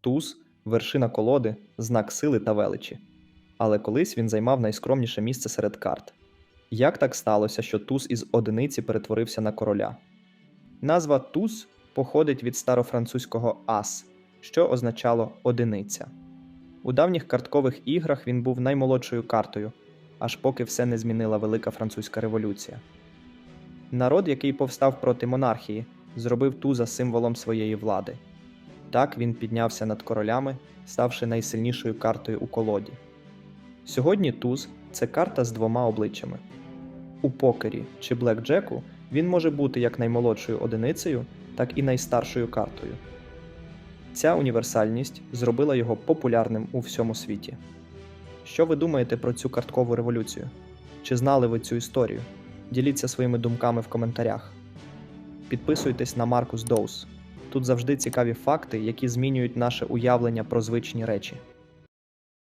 Туз вершина колоди, знак сили та величі. Але колись він займав найскромніше місце серед карт. Як так сталося, що туз із одиниці перетворився на короля? Назва туз походить від старофранцузького ас, що означало одиниця. У давніх карткових іграх він був наймолодшою картою, аж поки все не змінила Велика Французька революція. Народ, який повстав проти монархії, зробив туза символом своєї влади. Так він піднявся над королями, ставши найсильнішою картою у колоді. Сьогодні туз це карта з двома обличчями. У покері чи блекджеку він може бути як наймолодшою одиницею, так і найстаршою картою. Ця універсальність зробила його популярним у всьому світі. Що ви думаєте про цю карткову революцію? Чи знали ви цю історію? Діліться своїми думками в коментарях. Підписуйтесь на Маркус Доус. Тут завжди цікаві факти, які змінюють наше уявлення про звичні речі.